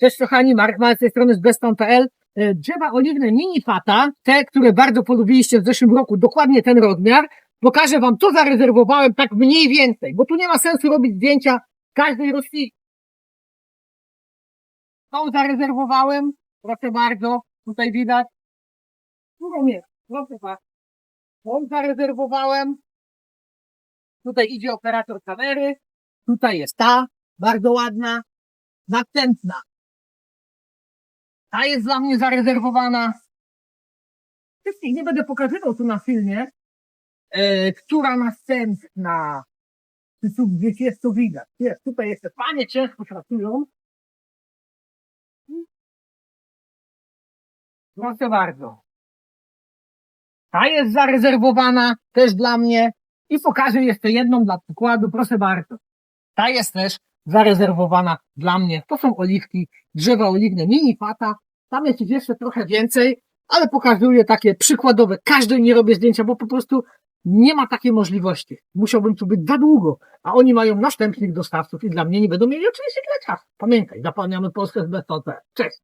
Cześć kochani, Mark Mal z tej strony z beston.pl. E, Drzewa oliwne mini fata, te, które bardzo polubiliście w zeszłym roku, dokładnie ten rozmiar. Pokażę wam, co zarezerwowałem tak mniej więcej, bo tu nie ma sensu robić zdjęcia każdej rośliny. Tą zarezerwowałem, proszę bardzo, tutaj widać. Drugą jest, proszę bardzo. Tą zarezerwowałem. Tutaj idzie operator kamery. Tutaj jest ta, bardzo ładna. Następna. Ta jest dla mnie zarezerwowana. Wszystkich nie będę pokazywał tu na filmie. E, która następna? Czy tu gdzieś jest to widać? Jest, tutaj jeszcze panie ciężko pracują. Proszę bardzo. Ta jest zarezerwowana też dla mnie. I pokażę jeszcze jedną dla przykładu. Proszę bardzo. Ta jest też zarezerwowana dla mnie. To są oliwki, drzewa oliwne mini fata. Tam jest ich jeszcze trochę więcej, ale pokazuję takie przykładowe. Każdej nie robię zdjęcia, bo po prostu nie ma takiej możliwości. Musiałbym tu być za długo, a oni mają następnych dostawców i dla mnie nie będą mieli oczywiście tyle czasu. Pamiętaj, zapełniamy Polskę z BTC. Cześć!